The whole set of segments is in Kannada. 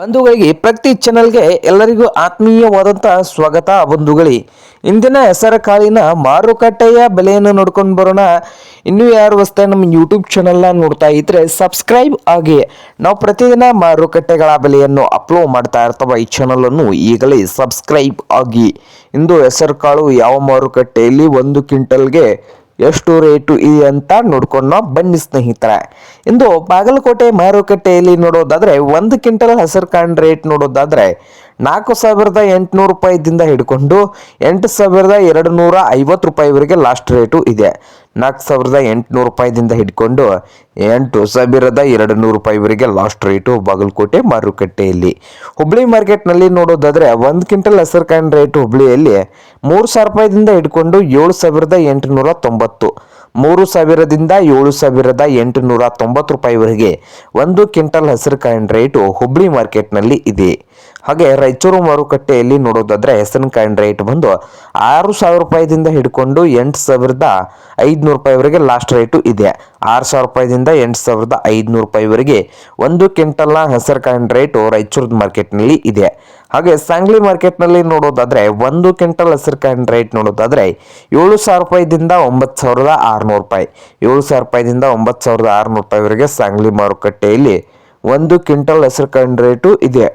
ಬಂಧುಗಳಿಗೆ ಪ್ರತಿ ಚಾನಲ್ಗೆ ಎಲ್ಲರಿಗೂ ಆತ್ಮೀಯವಾದಂಥ ಸ್ವಾಗತ, ಬಂಧುಗಳಿ. ಇಂದಿನ ಹೆಸರ ಕಾಳಿನ ಮಾರುಕಟ್ಟೆಯ ಬೆಲೆಯನ್ನು ನೋಡ್ಕೊಂಡು ಬರೋಣ. ಇನ್ನೂ ಯಾರು ವಸ್ತ ನಮ್ಮ ಯೂಟ್ಯೂಬ್ ಚಾನಲ್ನ ನೋಡ್ತಾ ಇದ್ರೆ ಸಬ್ಸ್ಕ್ರೈಬ್ ಆಗಿ. ನಾವು ಪ್ರತಿದಿನ ಮಾರುಕಟ್ಟೆಗಳ ಬೆಲೆಯನ್ನು ಅಪ್ಲೋಡ್ ಮಾಡ್ತಾ ಇರ್ತವೆ. ಈ ಚಾನಲನ್ನು ಈಗಲೇ ಸಬ್ಸ್ಕ್ರೈಬ್ ಆಗಿ. ಇಂದು ಹೆಸರು ಕಾಳು ಯಾವ ಮಾರುಕಟ್ಟೆಯಲ್ಲಿ ಒಂದು ಕ್ವಿಂಟಲ್ಗೆ ಎಷ್ಟು ರೇಟು ಇದೆ ಅಂತ ನೋಡ್ಕೊಂಡು ಬನ್ನಿ ಸ್ನೇಹಿತರೆ. ಇಂದು ಬಾಗಲಕೋಟೆ ಮಾರುಕಟ್ಟೆಯಲ್ಲಿ ನೋಡೋದಾದ್ರೆ ಒಂದು ಕ್ವಿಂಟಲ್ ಹಸಿರು ಕಾಂಡ್ ರೇಟ್ ನೋಡೋದಾದ್ರೆ ನಾಲ್ಕು ಸಾವಿರದ ಎಂಟುನೂರು ರೂಪಾಯಿದಿಂದ ಹಿಡ್ಕೊಂಡು ಎಂಟು ಸಾವಿರದ ಎರಡು ನೂರ ಐವತ್ತು ರೂಪಾಯಿವರೆಗೆ ಲಾಸ್ಟ್ ರೇಟು ಇದೆ. ನಾಲ್ಕು ಸಾವಿರದ ಎಂಟುನೂರು ರೂಪಾಯಿದಿಂದ ಹಿಡ್ಕೊಂಡು ಎಂಟು ಸಾವಿರದ ಎರಡು ನೂರು ರೂಪಾಯಿವರೆಗೆ ಲಾಸ್ಟ್ ರೇಟು ಬಾಗಲಕೋಟೆ ಮಾರುಕಟ್ಟೆಯಲ್ಲಿ. ಹುಬ್ಳಿ ಮಾರ್ಕೆಟ್ನಲ್ಲಿ ನೋಡೋದಾದರೆ ಒಂದು ಕ್ವಿಂಟಲ್ ಹೆಸರು ಕಾಯಿನ ರೇಟ್ ಹುಬ್ಳಿಯಲ್ಲಿ ಮೂರು ಸಾವಿರ ರೂಪಾಯಿದಿಂದ ಹಿಡ್ಕೊಂಡು ಏಳು ಸಾವಿರದ ಎಂಟುನೂರ ತೊಂಬತ್ತು. ಮೂರು ಸಾವಿರದಿಂದ ಏಳು ಸಾವಿರದ ಎಂಟುನೂರ ತೊಂಬತ್ತು ರೂಪಾಯಿವರೆಗೆ ಒಂದು ಕ್ವಿಂಟಲ್ ಹೆಸರು ಕಾಯಿನ ರೇಟು ಹುಬ್ಳಿ ಮಾರ್ಕೆಟ್ನಲ್ಲಿ ಇದೆ. ಹಾಗೆ ರಾಯಚೂರು ಮಾರುಕಟ್ಟೆಯಲ್ಲಿ ನೋಡೋದಾದ್ರೆ ಹೆಸರಿನಕಾಯಿನ ರೇಟ್ ಬಂದು ಆರು ಸಾವಿರ ರೂಪಾಯಿದಿಂದ ಹಿಡ್ಕೊಂಡು ಎಂಟು ಸಾವಿರದ ಐದುನೂರು ರೂಪಾಯಿವರೆಗೆ ಲಾಸ್ಟ್ ರೇಟು ಇದೆ. ಆರು ಸಾವಿರ ರೂಪಾಯಿದಿಂದ ಎಂಟು ಸಾವಿರದ ಐದುನೂರು ರೂಪಾಯಿವರೆಗೆ ಒಂದು ಕ್ವಿಂಟಲ್ನ ಹೆಸರುಕಾಯಿನ ರೇಟು ರಾಯಚೂರು ಮಾರ್ಕೆಟ್ನಲ್ಲಿ ಇದೆ. ಹಾಗೆ ಸಾಂಗ್ಲಿ ಮಾರ್ಕೆಟ್ನಲ್ಲಿ ನೋಡೋದಾದರೆ ಒಂದು ಕ್ವಿಂಟಲ್ ಹೆಸರುಕಾಯಿನ ರೇಟ್ ನೋಡೋದಾದರೆ ಏಳು ಸಾವಿರ ರೂಪಾಯಿದಿಂದ ಒಂಬತ್ತು ಸಾವಿರದ ಆರುನೂರು ರೂಪಾಯಿ. ಏಳು ಸಾವಿರ ರೂಪಾಯಿದಿಂದ ಒಂಬತ್ತು ಸಾವಿರದ ಆರುನೂರು ರೂಪಾಯಿವರೆಗೆ ಸಾಂಗ್ಲಿ ಮಾರುಕಟ್ಟೆಯಲ್ಲಿ ಒಂದು ಕ್ವಿಂಟಲ್ ಹೆಸರುಕಾಯಿನ ರೇಟು ಇದೆ.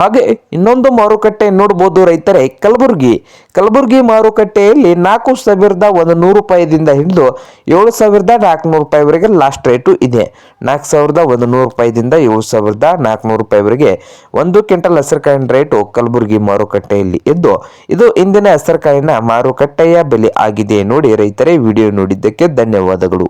ಹಾಗೆ ಇನ್ನೊಂದು ಮಾರುಕಟ್ಟೆ ನೋಡ್ಬೋದು ರೈತರೇ, ಕಲಬುರಗಿ. ಕಲಬುರಗಿ ಮಾರುಕಟ್ಟೆಯಲ್ಲಿ ನಾಲ್ಕು ಸಾವಿರದ ಒಂದು ನೂರು ರೂಪಾಯಿದಿಂದ ಹಿಡಿದು ಏಳು ಸಾವಿರದ ನಾಲ್ಕುನೂರು ರೂಪಾಯಿವರೆಗೆ ಲಾಸ್ಟ್ ರೇಟು ಇದೆ. ನಾಲ್ಕು ಸಾವಿರದ ಒಂದು ನೂರು ರೂಪಾಯಿದಿಂದ ಏಳು ಸಾವಿರದ ನಾಲ್ಕುನೂರು ರೂಪಾಯಿವರೆಗೆ ಒಂದು ಕ್ವಿಂಟಲ್ ಹೆಸರುಕಾಯಿನ ರೇಟು ಕಲಬುರಗಿ ಮಾರುಕಟ್ಟೆಯಲ್ಲಿ ಇದ್ದು, ಇದು ಇಂದಿನ ಹೆಸರುಕಾಯಿನ ಮಾರುಕಟ್ಟೆಯ ಬೆಲೆ ಆಗಿದೆ ನೋಡಿ ರೈತರೇ ವಿಡಿಯೋ ನೋಡಿದ್ದಕ್ಕೆ ಧನ್ಯವಾದಗಳು.